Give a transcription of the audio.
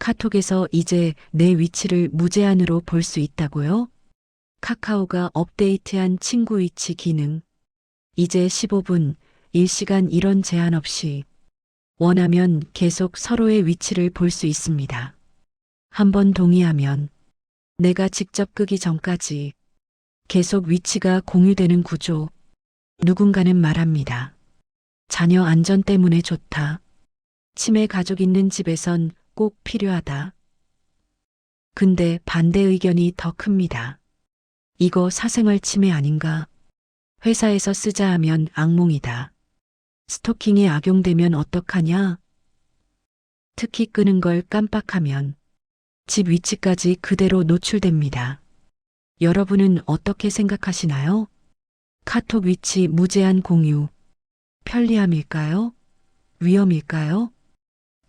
카톡에서 이제 내 위치를 무제한으로 볼 수 있다고요? 카카오가 업데이트한 친구 위치 기능. 이제 15분, 1시간 이런 제한 없이 원하면 계속 서로의 위치를 볼 수 있습니다. 한번 동의하면 내가 직접 끄기 전까지 계속 위치가 공유되는 구조. 누군가는 말합니다. 자녀 안전 때문에 좋다. 치매 가족 있는 집에선 꼭 필요하다. 근데 반대 의견이 더 큽니다. 이거 사생활 침해 아닌가? 회사에서 쓰자 하면 악몽이다. 스토킹에 악용되면 어떡하냐? 특히 끄는 걸 깜빡하면 집 위치까지 그대로 노출됩니다. 여러분은 어떻게 생각하시나요? 카톡 위치 무제한 공유. 편리함일까요? 위험일까요?